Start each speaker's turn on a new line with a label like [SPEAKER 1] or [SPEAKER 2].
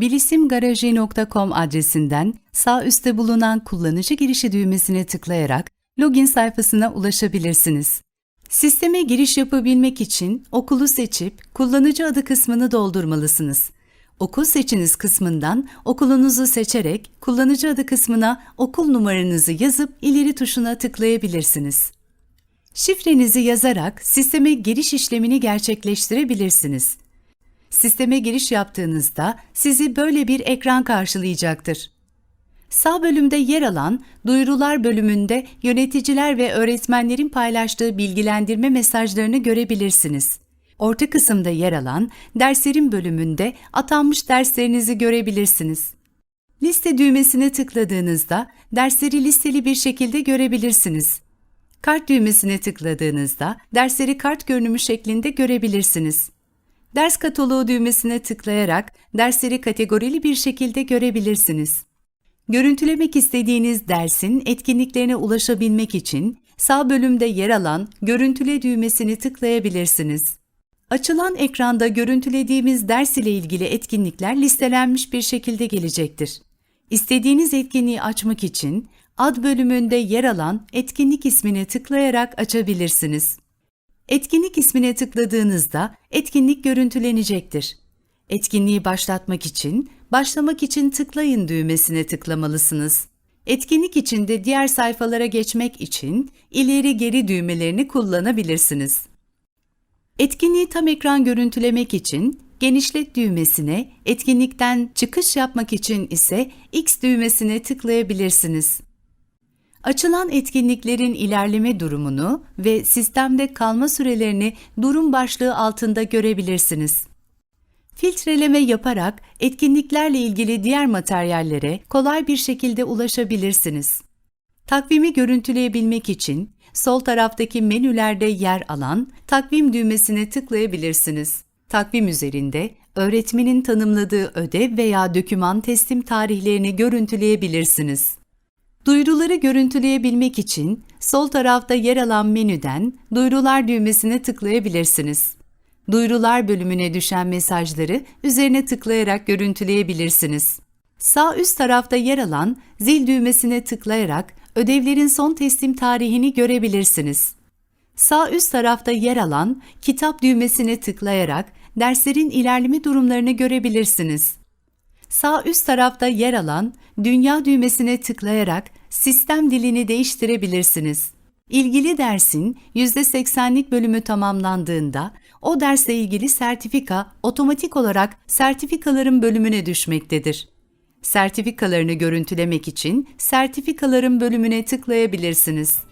[SPEAKER 1] bilisimgaraji.com adresinden sağ üstte bulunan kullanıcı girişi düğmesine tıklayarak login sayfasına ulaşabilirsiniz. Sisteme giriş yapabilmek için okulu seçip kullanıcı adı kısmını doldurmalısınız. Okul seçiniz kısmından okulunuzu seçerek kullanıcı adı kısmına okul numaranızı yazıp ileri tuşuna tıklayabilirsiniz. Şifrenizi yazarak sisteme giriş işlemini gerçekleştirebilirsiniz. Sisteme giriş yaptığınızda sizi böyle bir ekran karşılayacaktır. Sağ bölümde yer alan Duyurular bölümünde yöneticiler ve öğretmenlerin paylaştığı bilgilendirme mesajlarını görebilirsiniz. Orta kısımda yer alan Derslerin bölümünde atanmış derslerinizi görebilirsiniz. Liste düğmesine tıkladığınızda dersleri listeli bir şekilde görebilirsiniz. Kart düğmesine tıkladığınızda dersleri kart görünümü şeklinde görebilirsiniz. Ders kataloğu düğmesine tıklayarak dersleri kategorili bir şekilde görebilirsiniz. Görüntülemek istediğiniz dersin etkinliklerine ulaşabilmek için sağ bölümde yer alan Görüntüle düğmesini tıklayabilirsiniz. Açılan ekranda görüntülediğimiz ders ile ilgili etkinlikler listelenmiş bir şekilde gelecektir. İstediğiniz etkinliği açmak için ad bölümünde yer alan etkinlik ismine tıklayarak açabilirsiniz. Etkinlik ismine tıkladığınızda etkinlik görüntülenecektir. Etkinliği başlatmak için Başlamak için tıklayın düğmesine tıklamalısınız. Etkinlik içinde diğer sayfalara geçmek için ileri geri düğmelerini kullanabilirsiniz. Etkinliği tam ekran görüntülemek için genişlet düğmesine, etkinlikten çıkış yapmak için ise X düğmesine tıklayabilirsiniz. Açılan etkinliklerin ilerleme durumunu ve sistemde kalma sürelerini durum başlığı altında görebilirsiniz. Filtreleme yaparak etkinliklerle ilgili diğer materyallere kolay bir şekilde ulaşabilirsiniz. Takvimi görüntüleyebilmek için sol taraftaki menülerde yer alan takvim düğmesine tıklayabilirsiniz. Takvim üzerinde öğretmenin tanımladığı ödev veya döküman teslim tarihlerini görüntüleyebilirsiniz. Duyuruları görüntüleyebilmek için sol tarafta yer alan menüden duyurular düğmesine tıklayabilirsiniz. Duyurular bölümüne düşen mesajları üzerine tıklayarak görüntüleyebilirsiniz. Sağ üst tarafta yer alan zil düğmesine tıklayarak ödevlerin son teslim tarihini görebilirsiniz. Sağ üst tarafta yer alan kitap düğmesine tıklayarak derslerin ilerleme durumlarını görebilirsiniz. Sağ üst tarafta yer alan dünya düğmesine tıklayarak sistem dilini değiştirebilirsiniz. İlgili dersin %80'lik bölümü tamamlandığında o dersle ilgili sertifika otomatik olarak sertifikaların bölümüne düşmektedir. Sertifikalarını görüntülemek için sertifikaların bölümüne tıklayabilirsiniz.